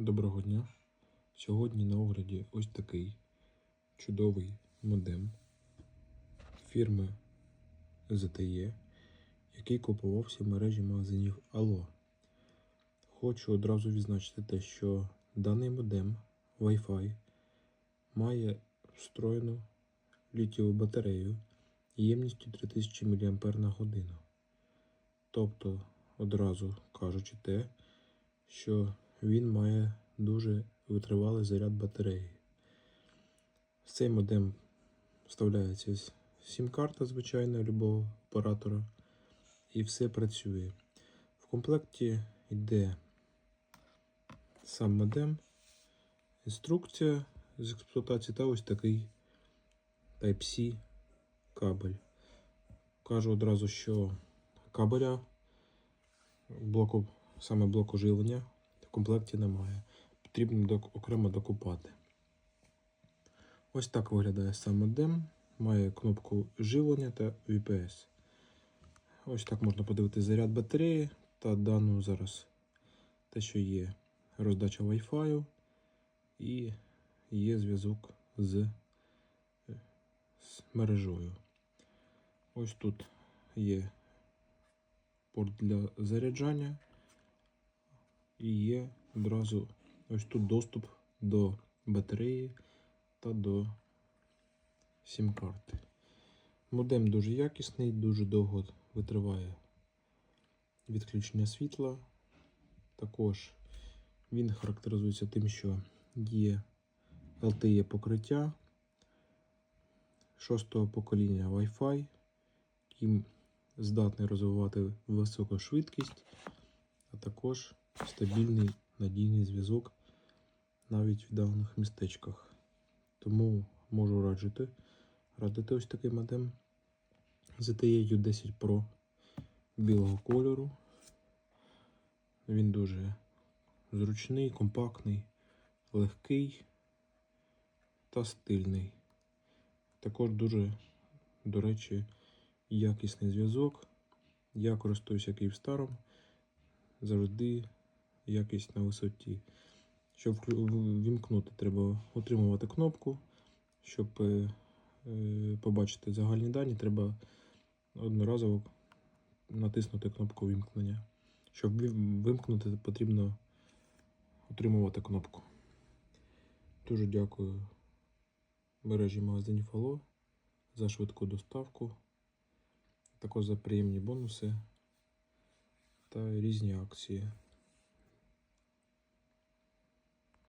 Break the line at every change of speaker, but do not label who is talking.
Доброго дня. Сьогодні на огляді ось такий чудовий модем фірми ZTE, який купувався в мережі магазинів Allo. Хочу одразу відзначити те, що даний модем Wi-Fi має встроєну літієву батарею ємністю 3000 мАч. Тобто, одразу кажучи те, що він має дуже витривалий заряд батареї. В цей модем вставляється сім-карта звичайна любого оператора і все працює. В комплекті йде сам модем, інструкція з експлуатації та ось такий Type-C кабель. Кажу одразу, що кабеля блоку, саме блоку живлення в комплекті немає. Потрібно окремо докупати. Ось так виглядає сам модем. Має кнопку живлення та VPS. Ось так можна подивитися заряд батареї та дану зараз те, що є роздача Wi-Fi і є зв'язок з, е, з мережою. Ось тут є порт для заряджання і є одразу ось тут доступ до батареї та до сім-карти. Модем дуже якісний, дуже довго витриває відключення світла. Також він характеризується тим, що є LTE покриття шостого покоління Wi-Fi, який здатний розвивати високу швидкість, а також стабільний надійний зв'язок навіть в віддалених містечках. Тому можу раджити радити ось такий модем ZTE U10 Pro білого кольору. Він дуже зручний, компактний, легкий та стильний. Також дуже, до речі, якісний зв'язок. Я користуюся Київстаром. Завжди якість на висоті. Щоб вімкнути, треба утримувати кнопку. Щоб е, е, побачити загальні дані, треба одноразово натиснути кнопку вімкнення. Щоб вимкнути, потрібно утримувати кнопку. Дуже дякую мережі магазинів Алло за швидку доставку, також за приємні бонуси та різні акції.